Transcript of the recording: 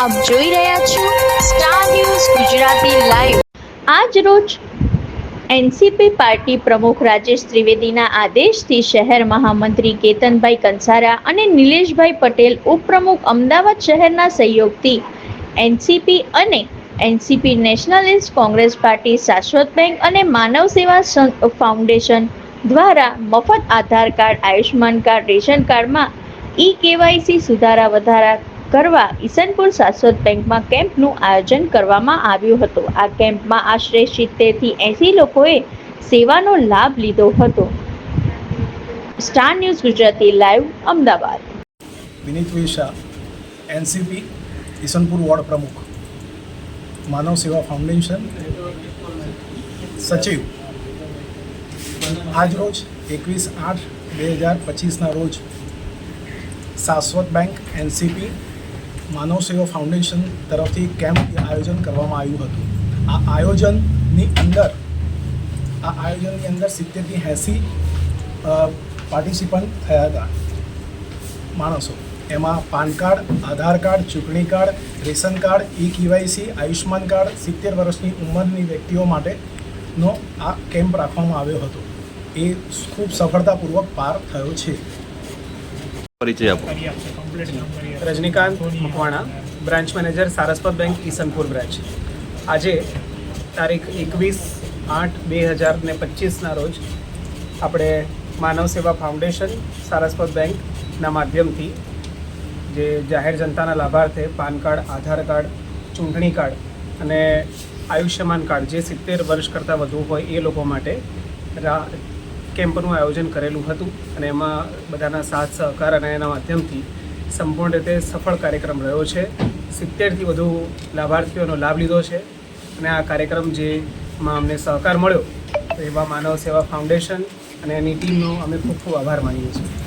આપ જોઈ રહ્યા છો સ્ટાર ન્યૂઝ ગુજરાતી લાઈવ આજ રોજ એનસીપી પાર્ટી પ્રમુખ રાજેશ ત્રિવેદીના આદેશથી શહેર મહામંત્રી કેતનભાઈ કંસારા અને નિલેશભાઈ પટેલ ઉપપ્રમુખ અમદાવાદ શહેરના સહયોગથી એનસીપી અને NCP nationalist Congress party, Shashwat bank અને માનવ સેવા ફાઉન્ડેશન દ્વારા મફત Aadhaar card Ayushman card, ration કાર્ડમાં ઈ કેવાયસી સુધારા વધારા કરવા ઈસનપુર શાશ્વત બેંકમાં કેમ્પનું આયોજન કરવામાં આવ્યું હતું. આ કેમ્પમાં આશરે સિત્તેરથી એંસી લોકોએ સેવાનો લાભ લીધો હતો. Star news Gujarati live, Ahmedabad. Vineet Visha NCP, Isanpur ward પ્રમુખ. માનવ સેવા ફાઉન્ડેશન સચિવ. આજરોજ એકવીસ આઠ બે હજાર પચીસના રોજ શાશ્વત બેંક, એનસીપી માનવ સેવા ફાઉન્ડેશન તરફથી કેમ્પ આયોજન કરવામાં આવ્યું હતું. આ આયોજનની અંદર, આ આયોજનની અંદર સિત્તેરથી એંસી પાર્ટિસિપન્ટ થયા હતા માણસો. એમાં પાન કાર્ડ, આધાર કાર્ડ, ચૂંટણી card, ration card e KYC Ayushman card, સિત્તેર વર્ષની ઉંમરની વ્યક્તિઓ માટેનો આ કેમ્પ રાખવામાં આવ્યો હતો. એ ખૂબ સફળતાપૂર્વક પાર થયો છે. પરિચય આપો. Rajnikant Makwana, branch manager, Saraswat bank, Isanpur branch. આજે તારીખ એકવીસ આઠ બે હજાર ને પચીસના રોજ આપણે માનવ સેવા ફાઉન્ડેશન, સારસ્વત બેંકના માધ્યમથી જે જાહેર જનતાના લાભાર્થે પાન કાર્ડ, આધાર કાર્ડ, ચૂંટણી કાર્ડ અને આયુષ્યમાન કાર્ડ જે સિત્તેર વર્ષ કરતાં વધુ હોય એ લોકો માટે કેમ્પનું આયોજન કરેલું હતું અને એમાં બધાના સાથ સહકાર અને એના માધ્યમથી સંપૂર્ણ રીતે સફળ કાર્યક્રમ રહ્યો છે. સિત્તેરથી વધુ લાભાર્થીઓનો લાભ લીધો છે અને આ કાર્યક્રમ જેમાં અમને સહકાર મળ્યો, તો એવા માનવ સેવા ફાઉન્ડેશન અને એની ટીમનો અમે ખૂબ ખૂબ આભાર માનીએ છીએ.